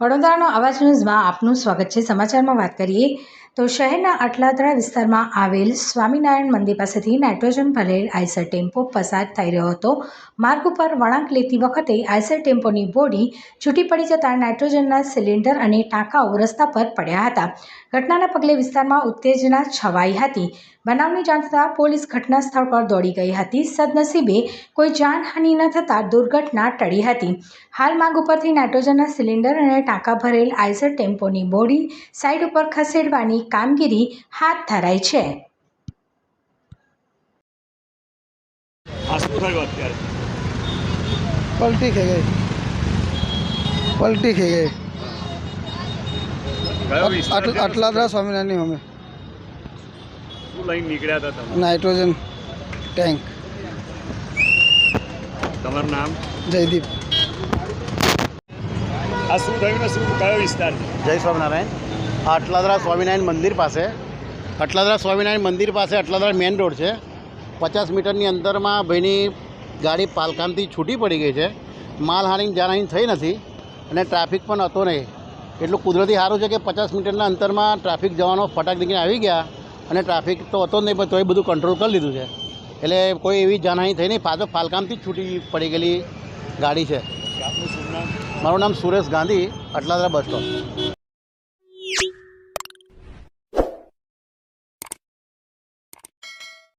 વડોદરાનો અવાજ ન્યૂઝમાં આપનું સ્વાગત છે. સમાચારમાં વાત કરીએ તો શહેરના અટલાદરા વિસ્તારમાં આવેલ સ્વામિનારાયણ મંદિર પાસેથી નાઇટ્રોજન ભરેલ આઈસર ટેમ્પો પસાર થઈ રહ્યો હતો. માર્ગ ઉપર વળાંક લેતી વખતે આઈસર ટેમ્પોની બોડી છૂટી પડી જતાં નાઇટ્રોજનના સિલિન્ડર અને ટાંકાઓ રસ્તા પર પડ્યા હતા. ઘટનાના પગલે વિસ્તારમાં ઉત્તેજના છવાઈ હતી. બનાવની જાણ થતાં પોલીસ ઘટના સ્થળ પર દોડી ગઈ હતી. સદનસીબે કોઈ જાનહાનિ ન થતાં દુર્ઘટના ટળી હતી. હાલ માંગ ઉપરથી નાઇટ્રોજનના સિલિન્ડર અને ટાંકા ભરેલ આઇઝર ટેમ્પોની બોડી સાઇડ ઉપર ખસેડવાની કામગીરી હાથ ધરાઈ છે. પલટી થઈ ગઈ. પલટી થઈ ગઈ. આટલા દ્વારા સ્વામિનારાયણ અમે. શું લઈને નીકળ્યા હતા તમે? Nitrogen tank. તમારું નામ? જયદીપ. આ શું થયું ને શું કયો વિસ્તાર જય સ્વામિનારાયણ. આ અટલાદરા સ્વામિનારાયણ મંદિર પાસે અટલાદરા સ્વામિનારાયણ મંદિર પાસે અટલાદરા મેઇન રોડ છે. પચાસ મીટરની અંદરમાં ભાઈની ગાડી પાલકામથી છૂટી પડી ગઈ છે. માલહાની જાનહાની થઈ નથી અને ટ્રાફિક પણ હતો નહીં. એટલું કુદરતી સારું છે કે પચાસ મીટરના અંતરમાં ટ્રાફિક જવાનો ફટાક દીકીને આવી ગયા. અને ટ્રાફિક તો હતો નહીં, પણ તોય બધું કંટ્રોલ કરી લીધું છે. એટલે કોઈ એવી જાનહાની થઈ નહીં. પાછો ફાલકામથી છૂટી પડી ગયેલી ગાડી છે. મારું નામ સુરેશ ગાંધી, અટલાદરા બસ સ્ટોપ